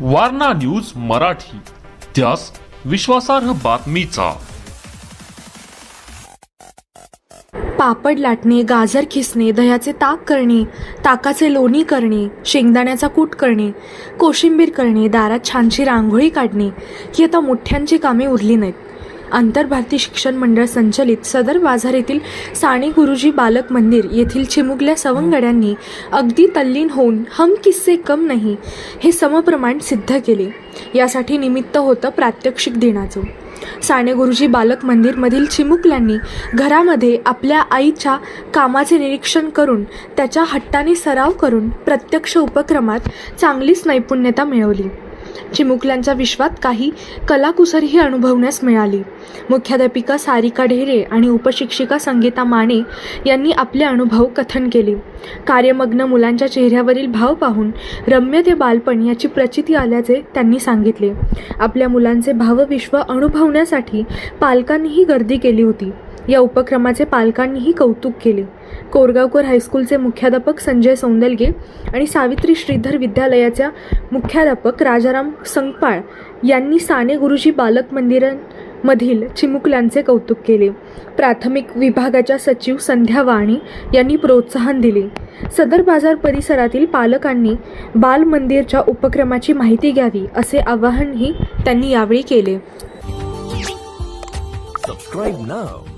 Warna news Marathi. त्यास विश्वासार्ह बातमीचा. पापड लाटणे गाजर खिसणे दह्याचे ताक करणे ताकाचे लोणी करणे शेंगदाण्याचा कूट करणे कोशिंबीर करणे दारात छानशी रांगोळी काढणे ही आता मोठ्यांची कामे उरली नाहीत. आंतरभारती शिक्षण मंडळ संचलित सदर बाजार येथील साने गुरुजी बालक मंदिर येथील चिमुकल्या सवंगड्यांनी अगदी तल्लीन होऊन हम किस्से कम नाही हे समप्रमाण सिद्ध केले. यासाठी निमित्त होतं प्रात्यक्षिक दिनाचं साने गुरुजी बालक मंदिरमधील चिमुकल्यांनी घरामध्ये आपल्या आईच्या कामाचे निरीक्षण करून त्याच्या हट्टाने सराव करून प्रत्यक्ष उपक्रमात चांगलीच नैपुण्यता मिळवली. चिमुकल्यांच्या विश्वात काही कलाकुसरही अनुभवण्यास मिळाली. मुख्याध्यापिका सारिका ढेरे आणि उपशिक्षिका संगीता माने यांनी आपले अनुभव कथन केले. कार्यमग्न मुलांच्या चेहऱ्यावरील भाव पाहून रम्य ते बालपण याची प्रचिती आल्याचे त्यांनी सांगितले. आपल्या मुलांचे भावविश्व अनुभवण्यासाठी पालकांनीही गर्दी केली होती. या उपक्रमाचे पालकांनीही कौतुक केले. कोरगावकर हायस्कूलचे मुख्याध्यापक संजय सौंदलगे आणि सावित्री श्रीधर विद्यालयाच्या मुख्याध्यापक राजाराम संगपाळ यांनी साने गुरुजी बालक मंदिरांमधील चिमुकल्यांचे कौतुक केले. प्राथमिक विभागाच्या सचिव संध्या वाणी यांनी प्रोत्साहन दिले. सदर बाजार परिसरातील पालकांनी बाल मंदिरच्या उपक्रमाची माहिती घ्यावी असे आवाहनही त्यांनी यावेळी केले. Subscribe now.